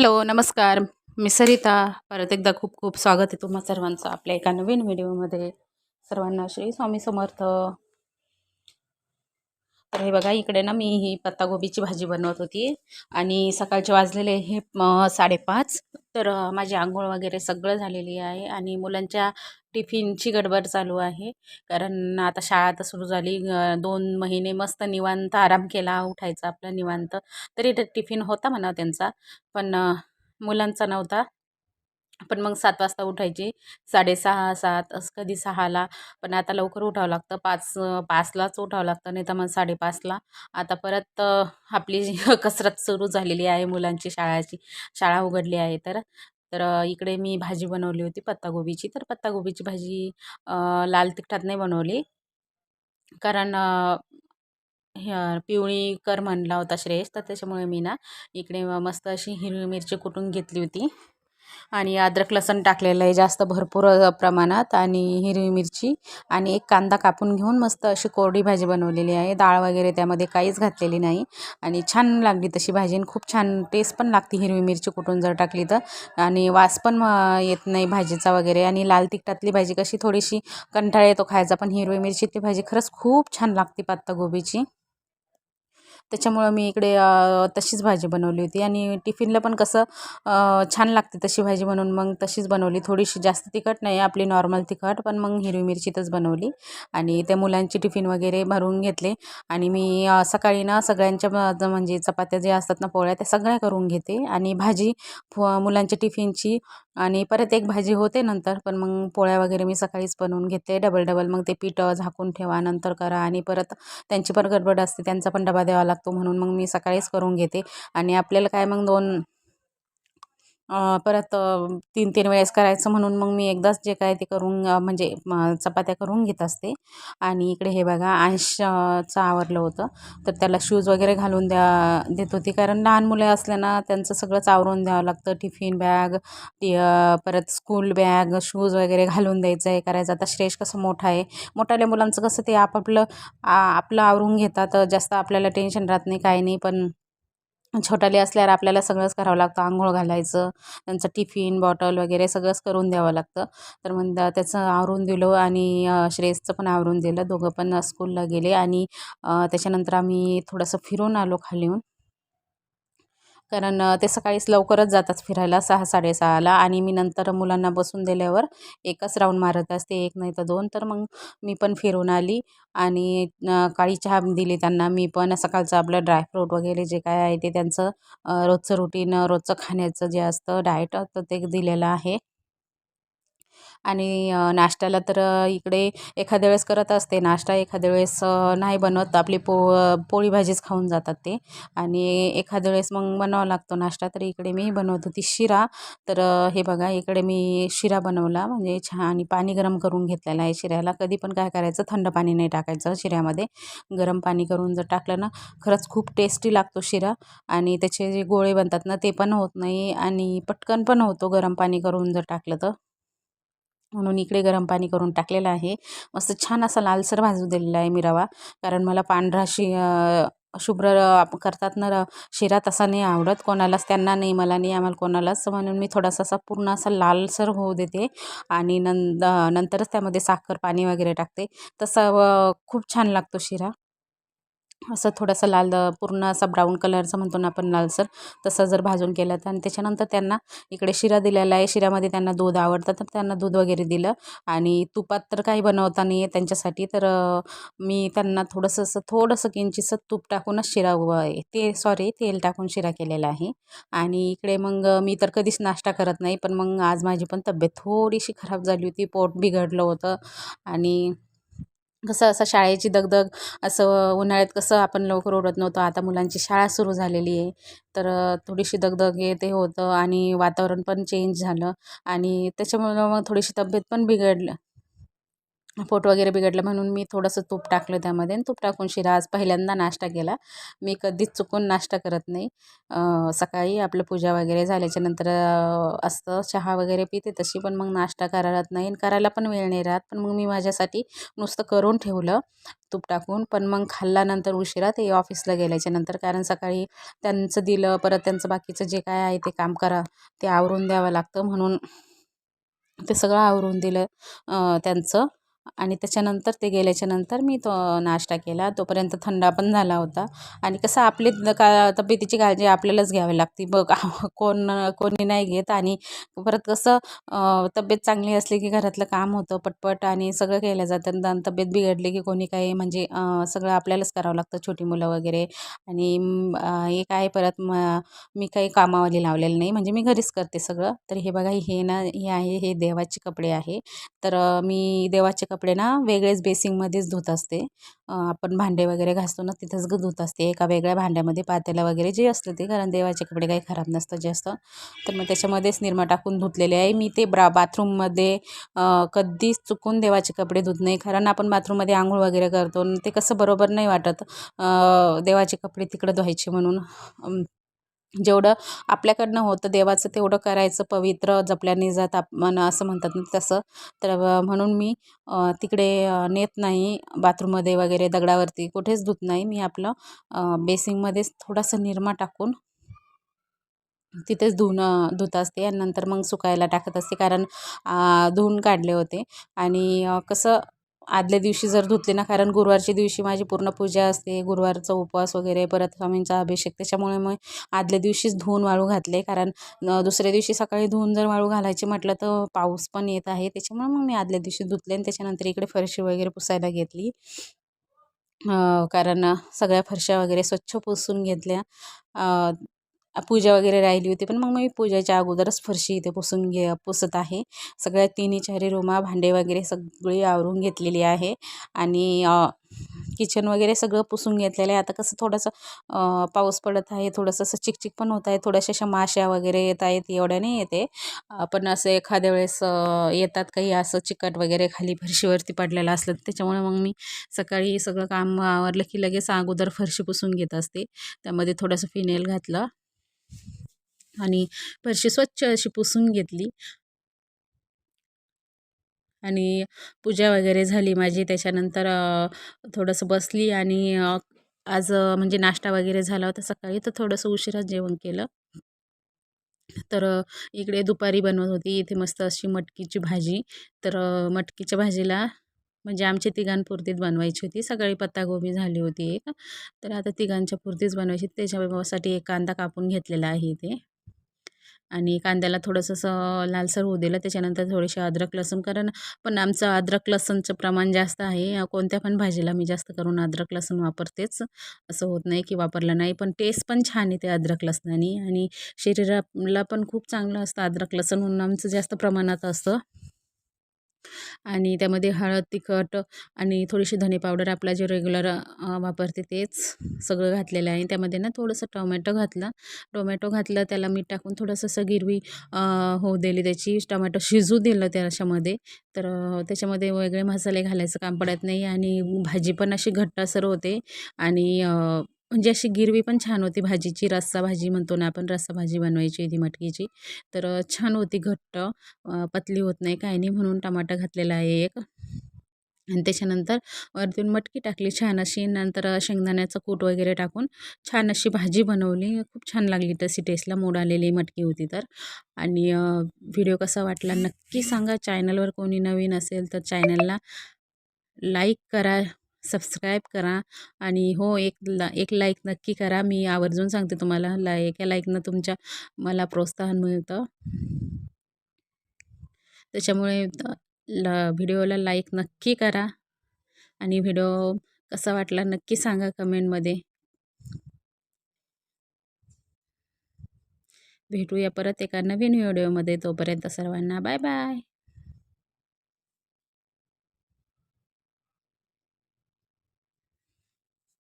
Hello नमस्कार. मी सरिता. परत एकदा खूप खूप स्वागत आहे तुम्हा सर्वांचं आपल्या एका नवीन व्हिडिओमध्ये. सर्वांना श्री स्वामी समर्थ. तर हे बघा इकडे ना मी ही पत्तागोबीची भाजी बनवत होती आणि सकाळचे वाजलेले हे साडेपाच. तर माझी आंघोळ वगैरे सगळं झालेली आहे आणि मुलांच्या टिफिनची गडबड चालू आहे. कारण आता शाळा तर सुरू झाली. दोन महिने मस्त निवांत आराम केला उठायचा आपला निवांत. तरी टिफिन होता म्हणा त्यांचा. पण मुलांचा नव्हता. पण मग सात वाजता उठायची. साडेसहा सात असं कधी सहाला. पण आता लवकर उठावं लागतं. पाच पाचलाच उठावं लागतं. नाही तर मग साडेपाचला. आता परत आपली कसरत सुरू झालेली आहे मुलांची शाळाची. शाळा उघडली आहे तर. तर इकडे मी भाजी बनवली होती पत्तागोबीची. तर पत्तागोबीची भाजी लाल तिखटात नाही बनवली. कारण पिवळी कर म्हणला होता श्रेयस तर त्याच्यामुळे मी ना इकडे मस्त अशी हिरवी मिरची कुटून घेतली होती. आणि अद्रक लसण टाकलेलं आहे जास्त भरपूर प्रमाणात आणि हिरवी मिरची आणि एक कांदा कापून घेऊन मस्त अशी कोरडी भाजी बनवलेली आहे. डाळ वगैरे त्यामध्ये काहीच घातलेली नाही आणि छान लागली तशी भाजी आणि खूप छान टेस्ट पण लागते हिरवी मिरची कुठून जर टाकली तर. आणि वास पण येत नाही भाजीचा वगैरे आणि लाल तिखटातली भाजी कशी थोडीशी कंटाळा येतो खायचा पण हिरवी मिरचीतली भाजी खरंच खूप छान लागते पत्तागोबीची त्याच्यामुळं मी इकडे तशीच भाजी बनवली होती. आणि टिफिनला पण कसं छान लागते तशी भाजी म्हणून. मग तशीच बनवली. थोडीशी जास्त तिखट नाही आपली नॉर्मल तिखट पण मग हिरवी मिरचीतच बनवली. आणि त्या मुलांची टिफिन वगैरे भरून घेतले. आणि मी सकाळी ना सगळ्यांच्या म्हणजे चपात्या ज्या असतात ना पोळ्या त्या सगळ्या करून घेते. आणि भाजी मुलांच्या टिफिनची आणि परत एक भाजी होते नंतर पण मग पोळ्या वगैरे मी सकाळीच बनवून घेते. डबल डबल मग ते पीठ झाकून ठेवा नंतर करा. आणि परत त्यांची पण गडबड असते त्यांचा पण डबा द्यावा लागतो. म्हणून मग मी सकाळीच करून घेते. आणि आपल्याला काय मग दोन परत तीन तीन वेळेस करायचं म्हणून मग मी एकदाच जे काय ते करून म्हणजे चपात्या करून घेत असते. आणि इकडे हे बघा अंशचं आवरलं होतं. तर त्याला शूज वगैरे घालून द्या देत होती. कारण लहान मुले असल्यानं त्यांचं सगळंच आवरून द्यावं लागतं. टिफिन बॅग टी परत स्कूल बॅग शूज वगैरे घालून द्यायचं आहे करायचं. आता श्रेष कसं मोठा आहे. मोठाल्या मुलांचं कसं ते आपापलं आपलं आवरून घेतात. जास्त आपल्याला टेन्शन राहत नाही काही नाही. पण छोटाले असल्यावर आपल्याला सगळंच करावं लागतं. आंघोळ घालायचं त्यांचं टिफिन बॉटल वगैरे सगळंच करून द्यावं लागतं. तर मग त्याचं आवरून दिलं आणि श्रेयसचं पण आवरून दिलं. दोघं पण स्कूलला गेले आणि त्याच्यानंतर आम्ही थोडंसं फिरून आलो खाली येऊन. कारण ते सकाळीच लवकरच जातात फिरायला सहा साडेसहाला आणि मी नंतर मुलांना बसून दिल्यावर एकच राऊंड मारत असते एक नाही तर दोन. तर मग मी पण फिरून आली आणि काळी चहा दिली त्यांना. मी पण सकाळचं आपलं ड्रायफ्रूट वगैरे जे काय आहे ते त्यांचं रोजचं रुटीन रोजचं खाण्याचं जे असतं डाएट तर ते दिलेलं आहे. आणि नाश्त्याला तर इकडे एखाद्या वेळेस करत असते. नाश्ता एखाद्या वेळेस नाही बनवत. आपली पो पोळी भाजीच खाऊन जातात ते. आणि एखाद्या वेळेस मग बनवावा लागतो नाश्ता. तर इकडे मी बनवत होती शिरा. तर हे बघा इकडे मी शिरा बनवला. म्हणजे छान आणि पाणी गरम करून घेतलेलं आहे शिऱ्याला. कधी पण काय करायचं थंड पाणी नाही टाकायचं शिऱ्यामध्ये. गरम पाणी करून जर टाकलं ना खरंच खूप टेस्टी लागतो शिरा. आणि त्याचे जे गोळे बनतात ना ते पण होत नाही. आणि पटकन पण होतो गरम पाणी करून जर टाकलं तर. म्हणून इकडे गरम पाणी करून टाकलेलं आहे. मस्त छान असा लालसर भाजू दिलेला आहे मी रवा. कारण मला पांढरा शि शुभ्र करतात ना शिरा तसा नाही आवडत. कोणालाच त्यांना नाही मला नाही आम्हाला कोणालाच. म्हणून मी थोडासा असा पूर्ण असा लालसर होऊ देते. आणि नंद नंतरच त्यामध्ये साखर पाणी वगैरे टाकते. तसा व खूप छान लागतो शिरा. असं थोडासा लाल पूर्ण असा ब्राऊन कलरचा म्हणतो ना आपण लालसर तसं जर भाजून केलं तर. आणि त्याच्यानंतर त्यांना इकडे शिरा दिलेला आहे. शिऱ्यामध्ये त्यांना दूध आवडतं तर त्यांना दूध वगैरे दिलं. आणि तुपात तर काही बनवता नाही आहे त्यांच्यासाठी. तर मी त्यांना थोडंसं असं थोडंसं किंचितसं तूप टाकूनच शिरा ते सॉरी तेल टाकून शिरा केलेला आहे. आणि इकडे मग मी तर कधीच नाश्ता करत नाही. पण मग आज माझी पण तब्येत थोडीशी खराब झाली होती. पोट बिघडलं होतं. आणि कसं असं शाळेची दगदग असं उन्हाळ्यात कसं आपण लवकर ओढत नव्हतो आता मुलांची शाळा सुरू झालेली आहे. तर थोडीशी दगदग हे ते होतं आणि वातावरण पण चेंज झालं आणि त्याच्यामुळं मग थोडीशी तब्येत पण बिघडलं. पोट वगैरे बिघडलं म्हणून मी थोडंसं तूप टाकलं त्यामध्ये आणि तूप टाकून शिरा आज पहिल्यांदा नाश्ता केला. मी कधीच चुकून नाश्ता करत नाही. सकाळी आपलं पूजा वगैरे झाल्याच्यानंतर असतं. चहा वगैरे पिते तशी पण मग नाश्ता करायला नाही आणि करायला पण वेळ नाही राहत. पण मग मी माझ्यासाठी नुसतं करून ठेवलं तूप टाकून. पण मग खाल्ल्यानंतर उशिरा ते ऑफिसला गेल्याच्यानंतर कारण सकाळी त्यांचं दिलं परत त्यांचं बाकीचं जे काय आहे ते काम करा ते आवरून द्यावं लागतं म्हणून ते सगळं आवरून दिलं त्यांचं. आणि त्याच्यानंतर ते गेल्याच्यानंतर मी तो नाश्ता केला. तोपर्यंत थंडा पण झाला होता. आणि कसं आपली का तब्येतीची काळजी आपल्यालाच घ्यावी लागते. बघ कोण कोणी नाही घेत. आणि परत कसं तब्येत चांगली असली की घरातलं काम होतं पटपट आणि सगळं केलं जातं. आणि तब्येत बिघडली की कोणी काही म्हणजे सगळं आपल्यालाच करावं लागतं. छोटी मुलं वगैरे. आणि एक आहे परत म मी काही कामावाली लावलेलं नाही. म्हणजे मी घरीच करते सगळं. तर हे बघा हे ना हे आहे हे देवाचे कपडे आहे. तर मी देवाचे कपडे कपडे ना वेगळेच बेसिंगमध्येच धुत असते. आपण भांडे वगैरे घासतो ना तिथंच ग धुत असते. एका वेगळ्या भांड्यामध्ये पातेला वगैरे जे असतं ते कारण देवाचे कपडे काही खराब नसतं जास्त. तर मग त्याच्यामध्येच निरमा टाकून धुतलेले आहे. मी ते ब्रा बाथरूममध्ये कधीच चुकून देवाचे कपडे धुत नाही. कारण आपण बाथरूममध्ये आंघोळ वगैरे करतो ते कसं बरोबर नाही वाटत देवाचे कपडे तिकडं धुवायचे म्हणून. जेवढं आपल्याकडनं होतं देवाचं तेवढं करायचं पवित्र जपल्याने जात आपण असं म्हणतात ना तसं तर म्हणून मी तिकडे नेत नाही बाथरूममध्ये वगैरे दगडावरती कुठेच धुत नाही मी आपलं बेसिंगमध्येच थोडासा निरमा टाकून तिथेच धुणं धुत असते आणि नंतर मग सुकायला टाकत असते कारण धुवून काढले होते आणि कसं आदल्या दिवशी जर धुतले ना कारण गुरुवारच्या दिवशी माझी पूर्ण पूजा असते गुरुवारचा उपवास वगैरे परत स्वामींचा अभिषेक त्याच्यामुळे मग आदल्या दिवशीच धुवून वाळू घातले. कारण दुसऱ्या दिवशी सकाळी धुवून जर वाळू घालायचे म्हटलं तर पाऊस पण येत आहे. त्याच्यामुळे मग मी आदल्या दिवशी धुतले आणि त्याच्यानंतर इकडे फरशी वगैरे पुसायला घेतली. कारण सगळ्या फरशा वगैरे स्वच्छ पुसून घेतल्या. पूजा वगैरे राहिली होती पण मग मी पूजेच्या अगोदरच फरशी इथे पुसून घे पुसत आहे. सगळ्या तिन्ही चारी रूमा भांडे वगैरे सगळी आवरून घेतलेली आहे आणि किचन वगैरे सगळं पुसून घेतलेलं आहे. आता कसं थोडंसं पाऊस पडत आहे थोडंसं असं चिकचिक पण होत आहे. थोड्याशा अशा माश्या वगैरे येत आहेत एवढ्या नाही येते पण असं एखाद्या वेळेस येतात काही असं चिकट वगैरे खाली फरशीवरती पडलेलं असलं त्याच्यामुळे मग मी सकाळी सगळं काम आवरलं की लगेच अगोदर फरशी पुसून घेत असते. त्यामध्ये थोडंसं फिनेल घातलं आणि फरशी स्वच्छ अशी पुसून घेतली. आणि पूजा वगैरे झाली माझी. त्याच्यानंतर थोडंसं बसली आणि आज म्हणजे नाश्ता वगैरे झाला होता सकाळी तर थोडंसं उशिरा जेवण केलं. तर इकडे दुपारी बनवत होती. इथे मस्त अशी मटकीची भाजी. तर मटकीच्या भाजीला म्हणजे आमची तिघांपुरतीच बनवायची होती. सगळी पत्तागोबी झाली होती एक. तर आता तिघांच्या पुरतीच बनवायची. त्याच्यासाठी एक कांदा कापून घेतलेला आहे इथे. आणि कांद्याला थोडंसं असं लालसर होऊ दिलं. त्याच्यानंतर थोडेसे अद्रक लसूण. कारण पण आमचं अद्रक लसूणचं प्रमाण जास्त आहे. कोणत्या पण भाजीला मी जास्त करून अद्रक लसूण वापरतेच. असं होत नाही की वापरलं नाही. पण टेस्ट पण छान येते अद्रक लसणाने. आणि शरीराला पण खूप चांगलं असतं अद्रक लसूण. म्हणून आमचं जास्त प्रमाणात असतं. आणि त्यामध्ये हळद तिखट आणि थोडीशी धने पावडर आपला जे रेग्युलर वापरते तेच सगळं घातलेलं आहे. त्यामध्ये ना थोडंसं टोमॅटो घातलं. टोमॅटो घातलं त्याला मीठ टाकून थोडंसं असं गिरवी होऊ दिली त्याची टोमॅटो शिजू दिलं त्याच्यामध्ये. तर त्याच्यामध्ये वेगळे मसाले घालायचं काम पडत नाही आणि भाजी पण अशी घट्टसर होते आणि म्हणजे अशी गिरवी पण छान होती भाजीची रस्सा भाजी म्हणतो ना आपण रस्सा भाजी बनवायची ती मटकीची. तर छान होती घट्ट पतली होत नाही काही नाही म्हणून टमाटा घातलेला आहे एक. आणि त्याच्यानंतर वरतून मटकी टाकली छान अशी नंतर शेंगदाण्याचं कूट वगैरे टाकून छान अशी भाजी बनवली. खूप छान लागली तशी टेस्टला मोड आलेली मटकी होती तर. आणि व्हिडिओ कसा वाटला नक्की सांगा. चॅनलवर कोणी नवीन असेल तर चॅनलला लाईक करा. सबस्क्राईब करा आणि हो एक ला एक लाईक नक्की करा. मी आवर्जून सांगते तुम्हाला ला एका लाईकनं तुमच्या मला प्रोत्साहन मिळतं. त्याच्यामुळे ला व्हिडिओला लाईक नक्की करा. आणि व्हिडिओ कसा वाटला नक्की सांगा कमेंटमध्ये. भेटूया परत एका नवीन व्हिडिओमध्ये. तोपर्यंत सर्वांना बाय बाय.